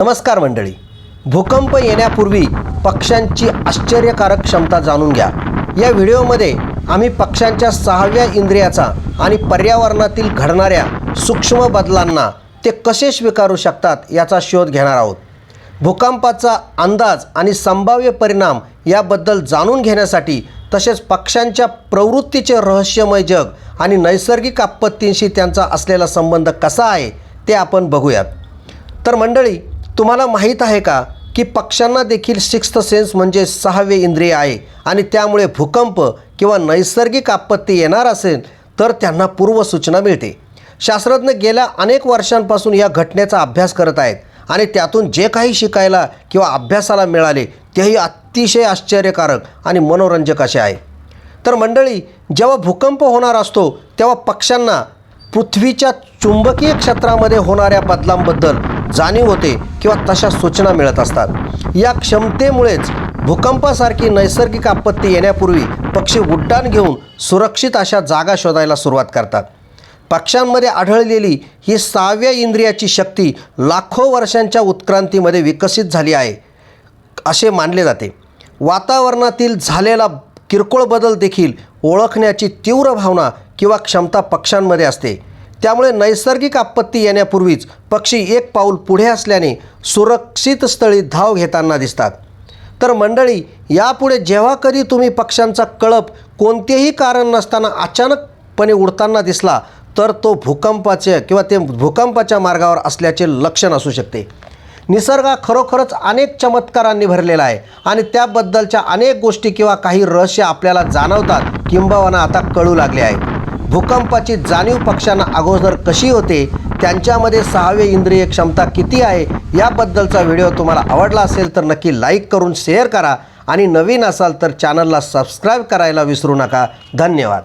नमस्कार मंडळी. भूकंप येण्यापूर्वी पक्ष्यांची आश्चर्यकारक क्षमता जाणून घ्या. या व्हिडिओमध्ये आम्ही पक्ष्यांच्या सहाव्या इंद्रियाचा आणि पर्यावरणातील घडणाऱ्या सूक्ष्म बदलांना ते कसे स्वीकारू शकतात याचा शोध घेणार आहोत. भूकंपाचा अंदाज आणि संभाव्य परिणाम याबद्दल जाणून घेण्यासाठी तसेच पक्ष्यांच्या प्रवृत्तीचे रहस्यमय जग आणि नैसर्गिक आपत्तींशी त्यांचा असलेला संबंध कसा आहे ते आपण बघूयात. तर मंडळी तुम्हाला माहीत आहे का की पक्ष्यांना देखील सिक्स्थ सेन्स म्हणजे सहावे इंद्रिय आहे आणि त्यामुळे भूकंप किंवा नैसर्गिक आपत्ती येणार असेल तर त्यांना पूर्वसूचना मिळते. शास्त्रज्ञ गेल्या अनेक वर्षांपासून या घटनेचा अभ्यास करत आहेत आणि त्यातून जे काही शिकायला किंवा अभ्यासाला मिळाले तेही अतिशय आश्चर्यकारक आणि मनोरंजक असे आहे. तर मंडळी जेव्हा भूकंप होणार असतो तेव्हा पक्ष्यांना पृथ्वीच्या चुंबकीय क्षेत्रामध्ये होणाऱ्या बदलांबद्दल जाणीव होते किंवा तशा सूचना मिळत असतात. या क्षमतेमुळेच भूकंपासारखी नैसर्गिक आपत्ती येण्यापूर्वी पक्षी उड्डाण घेऊन सुरक्षित अशा जागा शोधायला सुरुवात करतात. पक्ष्यांमध्ये आढळलेली ही सहाव्या इंद्रियाची शक्ती लाखो वर्षांच्या उत्क्रांतीमध्ये विकसित झाली आहे असे मानले जाते. वातावरणातील झालेला किरकोळ बदल देखील ओळखण्याची तीव्र भावना किंवा क्षमता पक्ष्यांमध्ये असते. त्यामुळे नैसर्गिक आपत्ती येण्यापूर्वीच पक्षी एक पाऊल पुढे असल्याने सुरक्षित स्थळी धाव घेताना दिसतात. तर मंडळी यापुढे जेव्हा कधी तुम्ही पक्ष्यांचा कळप कोणतेही कारण नसताना अचानकपणे उडताना दिसला तर तो भूकंपाचे किंवा ते भूकंपाच्या मार्गावर असल्याचे लक्षण असू शकते. निसर्ग हा खरोखरच अनेक चमत्कारांनी भरलेला आहे आणि त्याबद्दलच्या अनेक गोष्टी किंवा काही रहस्य आपल्याला जाणवतात किंबहुना आता कळू लागले आहे भूकंपाची जाणीव पक्षांना अगोदर कशी होते त्यांच्यामध्ये सहावे इंद्रिय क्षमता किती आहे याबद्दलचा व्हिडिओ तुम्हाला आवडला असेल तर नक्की लाईक करून शेअर करा आणि नवीन असाल तर चॅनलला सबस्क्राईब करायला विसरू नका. धन्यवाद.